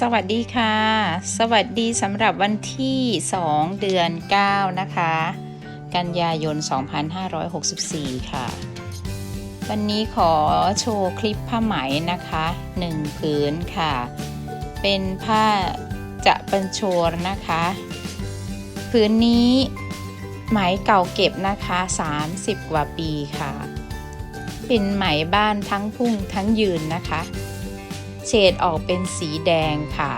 สวัสดีค่ะ สวัสดีสำหรับวันที่ 2 เดือน 9 นะคะ กันยายน 2564 ค่ะ วันนี้ขอโชว์คลิปผ้าไหมนะคะ 1 ผืนค่ะ เป็นผ้าจะบรรโชรนะคะ ผืนนี้ไหมเก่าเก็บนะคะ 30 กว่าปีค่ะ เป็นไหมบ้านทั้งพุ่งทั้งยืนนะคะ เฉดออกเป็นสีแดงค่ะ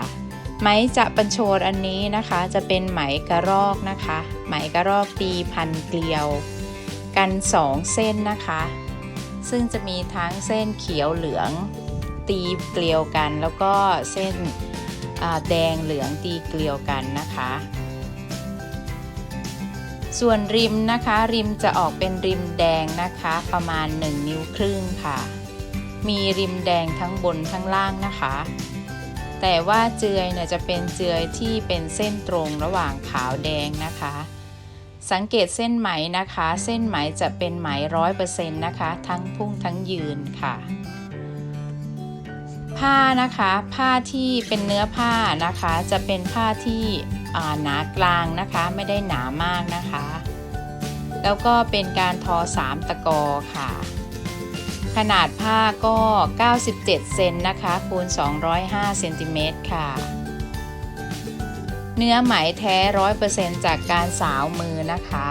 ไหมจะบรรโชรอันนี้นะคะ จะเป็นไหมกระรอกนะคะ ไหมกระรอกตีพันเกลียว กันสองเส้นนะคะ ซึ่งจะมีทั้งเส้นเขียวเหลืองตีเกลียวกัน แล้วก็เส้นแดงเหลืองตีเกลียวกันนะคะ ส่วนริมนะคะ ริมจะออกเป็นริมแดงนะคะ ประมาณ 1 นิ้วครึ่งค่ะ มีริมแดงทั้งบนทั้งล่างนะคะ แต่ว่าเจือยเนี่ยจะเป็นเจือยที่เป็นเส้นตรงระหว่างขาวแดงนะคะ สังเกตเส้นไหมนะคะ เส้นไหมจะเป็นไหมร้อยเปอร์เซ็นต์นะคะ ทั้งพุ่งทั้งยืนค่ะ ผ้านะคะ ผ้าที่เป็นเนื้อผ้านะคะ จะเป็นผ้าที่หนากลางนะคะ ไม่ได้หนามากนะคะ แล้วก็เป็นการทอสามตะกอค่ะ ขนาดผ้าก็ 97 เซนนะคะคูณ 205 เซนติเมตรค่ะ เนื้อไหมแท้ร้อยเปอร์เซ็นจากการสาวมือนะคะ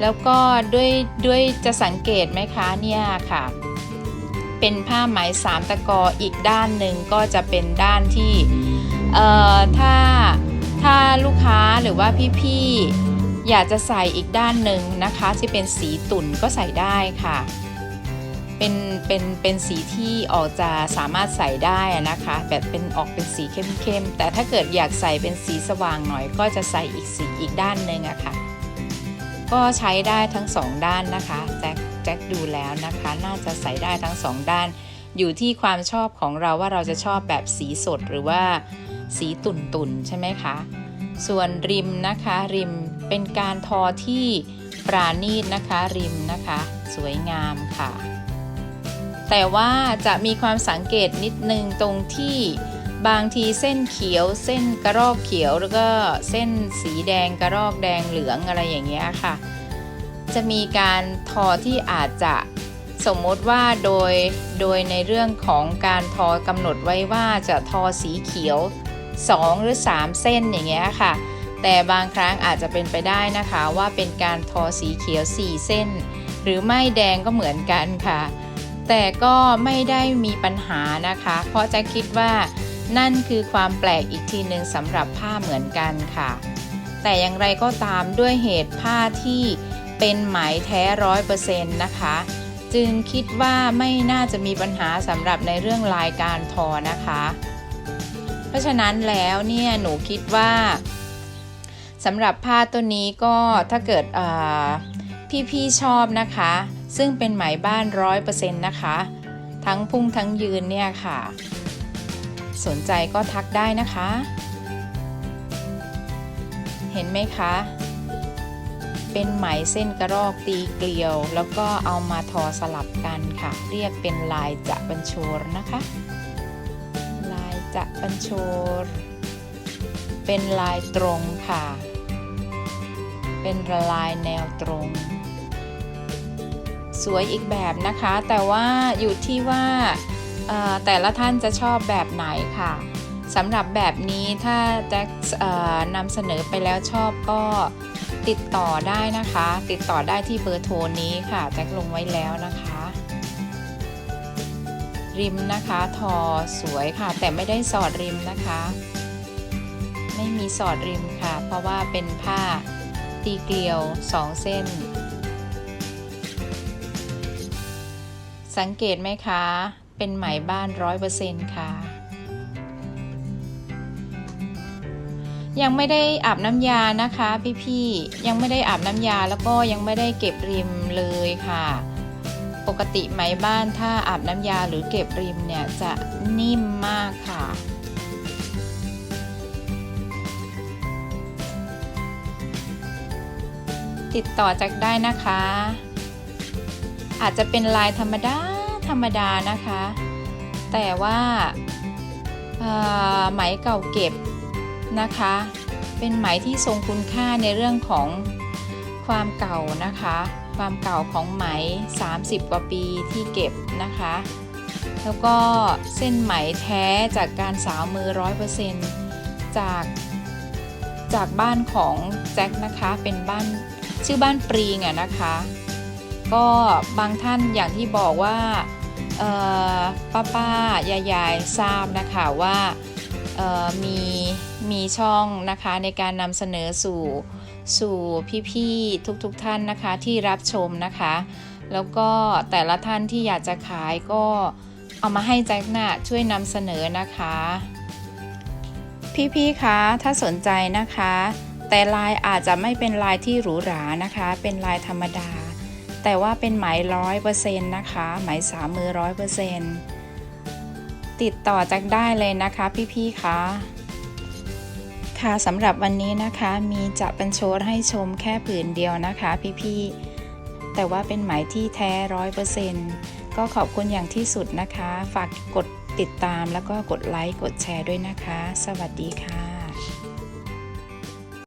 แล้วก็ด้วยด้วยจะสังเกตไหมคะเนี่ยค่ะ เป็นผ้าไหมสามตะกออีกด้านหนึ่งก็จะเป็นด้านที่ เอ่อ ถ้าถ้าลูกค้าหรือว่าพี่ๆอยากจะใส่อีกด้านหนึ่งนะคะที่เป็นสีตุ่นก็ใส่ได้ค่ะ เป็นเป็นเป็นสีที่ออกจะสามารถใส่ได้นะคะ แบบเป็นออกเป็นสีเข้มๆ แต่ถ้าเกิดอยากใส่เป็นสีสว่างหน่อย ก็จะใส่อีกสีอีกด้านหนึ่งอะค่ะ ก็ใช้ได้ทั้งสองด้านนะคะแจ็คแจ็คดูแล้วนะคะ น่าจะใส่ได้ทั้งสองด้าน อยู่ที่ความชอบของเราว่าเราจะชอบแบบสีสดหรือว่าสีตุ่นๆ ใช่ไหมคะ ส่วนริมนะคะริมเป็นการทอที่ปราณีตนะคะริมนะคะ สวยงามค่ะ แต่ว่าจะมีความสังเกตนิดนึงตรงที่บางทีเส้นเขียว เส้นกระรอกเขียวแล้วก็เส้นสีแดงกระรอกแดงเหลืองอะไรอย่างเงี้ยค่ะ จะมีการทอที่อาจจะสมมติว่าโดยโดยในเรื่องของการทอกำหนดไว้ว่าจะทอสีเขียว 2 หรือ 3 เส้นอย่างเงี้ยค่ะ แต่บางครั้งอาจจะเป็นไปได้นะคะว่าเป็นการทอสีเขียว 4 เส้น หรือไม่แดงก็เหมือนกันค่ะ แต่ก็ไม่ได้มีปัญหานะคะ เพราะจะคิดว่านั่นคือความแปลกอีกทีหนึ่งสำหรับผ้าเหมือนกันค่ะ แต่อย่างไรก็ตามด้วยเหตุผ้าที่เป็นไหมแท้ร้อยเปอร์เซ็นต์นะคะ จึงคิดว่าไม่น่าจะมีปัญหาสำหรับในเรื่องลายการทอนะคะ เพราะฉะนั้นแล้วเนี่ยหนูคิดว่าสำหรับผ้าตัวนี้ก็ถ้าเกิดอ่า พี่ๆชอบนะคะ ซึ่งเป็นไหมบ้านร้อยเปอร์เซ็นต์นะคะ ทั้งพุ่งทั้งยืนเนี่ยค่ะ สนใจก็ทักได้นะคะ เห็นไหมคะ เป็นไหมเส้นกระรอกตีเกลียว แล้วก็เอามาทอสลับกันค่ะ เรียกเป็นลายจะบัญโชรนะคะ ลายจะบัญโชรเป็นลายตรงค่ะ เป็นลายแนวตรง สวยอีกแบบนะคะ แต่ว่าอยู่ที่ว่าแต่ละท่านจะชอบแบบไหนค่ะสำหรับแบบนี้ถ้าแจ็คนำเสนอไปแล้วชอบก็ติดต่อได้นะคะ ติดต่อได้ที่เบอร์โทรนี้ค่ะแจ็คลงไว้แล้วนะคะ ริมนะคะทอสวยค่ะ แต่ไม่ได้สอดริมนะคะ ไม่มีสอดริมค่ะ เพราะว่าเป็นผ้าตีเกลียวสองเส้น สังเกตไหมคะ เป็นไหมบ้านร้อยเปอร์เซ็นต์ค่ะ ยังไม่ได้อาบน้ำยานะคะ พี่ๆ ยังไม่ได้อาบน้ำยาแล้วก็ยังไม่ได้เก็บริมเลยค่ะ ปกติไหมบ้านถ้าอาบน้ำยาหรือเก็บริมเนี่ยจะนิ่มมากค่ะติดต่อจากได้นะคะ อาจจะเป็นลายธรรมดา ธรรมดานะคะ แต่ว่าไหมเก่าเก็บนะคะ เป็นไหมที่ทรงคุณค่าในเรื่องของความเก่านะคะ ความเก่าของไหม 30 กว่าปีที่เก็บนะคะ แล้วก็เส้นไหมแท้จากการสาวมือ 100%จากจากบ้านของแจ็คนะคะเป็นบ้านชื่อบ้านปรีงอะนะคะ ก็บางท่านอย่างที่บอกว่า ป้าป้ายายายทราบนะคะว่ามีมีช่องนะคะในการนำเสนอสู่สู่พี่ๆทุกๆทท่านนะคะที่รับชมนะคะ แล้วก็แต่ละท่านที่อยากจะขายก็เอามาให้แจ็คหน่ะช่วยนำเสนอนะคะ พี่ๆคะถ้าสนใจนะคะ แต่ลายอาจจะไม่เป็นลายที่หรูหรานะคะ เป็นลายธรรมดา แต่ว่าเป็นไหมร้อยเปอร์เซ็นต์นะคะ ไหมสามมือร้อยเปอร์เซ็นต์ติดต่อจากได้เลยนะคะพี่ๆคะค่ะสำหรับวันนี้นะคะมีจะเป็นโชว์ให้ชมแค่ผืนเดียวนะคะพี่ๆแต่ว่าเป็นไหมที่แท้ร้อยเปอร์เซ็นต์ก็ขอบคุณอย่างที่สุดนะคะ ฝากกดติดตามแล้วก็กดไลค์กดแชร์ด้วยนะคะ สวัสดีค่ะ